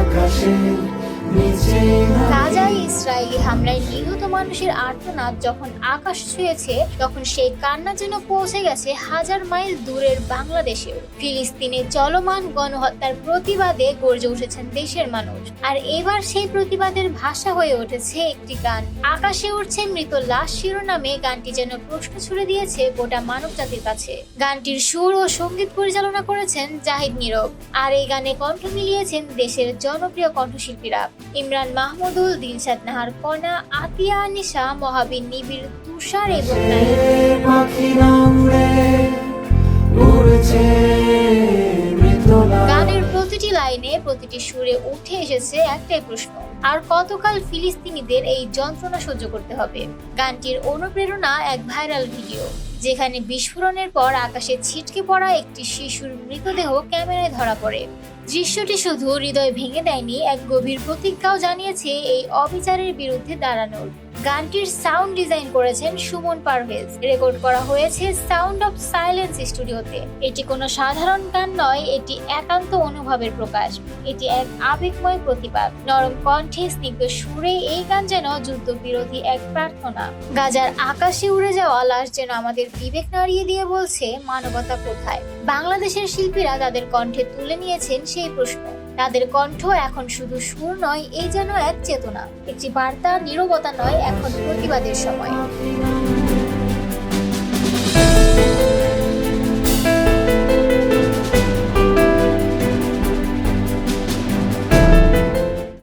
আকাশের নিচে গাজায় ইসরায়েলি হামলায় নিহত মানুষের আর্তনাদ যখন আকাশ ছুঁয়েছে, তখন সেই কান্না যেন পৌঁছে গেছে হাজার মাইল দূরের বাংলাদেশেও। ফিলিস্তিনে চলমান গণহত্যার প্রতিবাদে গর্জে উঠেছেন দেশের মানুষ। আর এবার সেই প্রতিবাদের ভাষা হয়ে উঠেছে একটি গান। আকাশে উঠছে মৃত লাশ শিরোনামে গানটি যেন প্রশ্ন ছুড়ে দিয়েছে গোটা মানব জাতির কাছে। গানটির সুর ও সংগীত পরিচালনা করেছেন জাহিদ নীরব। আর এই গানে কণ্ঠ মিলিয়েছেন দেশের জনপ্রিয় কণ্ঠশিল্পীরা। ইমরান মাহমুদুল দিনশাদ নাহার কণা আতিয়া নিশা, মহাবীর নিবিড়, তুষার এবং গানের প্রতিটি লাইনে প্রতিটি সুরে উঠে এসেছে একটাই প্রশ্ন। আর কতকাল ফিলিস্তিনিদের এই যন্ত্রণা সহ্য করতে হবে? গানটির অনুপ্রেরণা এক ভাইরাল ভিডিও, যেখানে বিস্ফোরণের পর আকাশে ছিটকে পড়া একটি শিশুর মৃতদেহ ক্যামেরায় ধরা পড়ে। দৃশ্যটি শুধু হৃদয় ভেঙে দেয়নি, এক গভীর প্রতিজ্ঞাও জানিয়েছে এই অবিচারের বিরুদ্ধে দাঁড়ানোর। গানটির সাউন্ড ডিজাইন করেছেন সুমন পারভেজ। রেকর্ড করা হয়েছে সাউন্ড অফ সাইলেন্স স্টুডিওতে। এটি কোনো সাধারণ গান নয়, এটি একান্ত অনুভবের প্রকাশ। এটি এক আবেগময় প্রতিবাদ। নরম কণ্ঠে স্নিগ্ধ সুরে এই গান যেন যুদ্ধবিরোধী এক প্রার্থনা। গাজার আকাশে উড়ে যাওয়া লাশ যেন আমাদের বিবেক নাড়িয়ে দিয়ে বলছে, মানবতা কোথায়? বাংলাদেশের শিল্পীরা তাদের কণ্ঠে তুলে নিয়েছেন সেই প্রশ্ন। তাদের কণ্ঠ এখন শুধু সুর নয়, এই যেন এক চেতনা। একটি বার্তা নিরবতা নয়, এখন প্রতিবাদের সময়।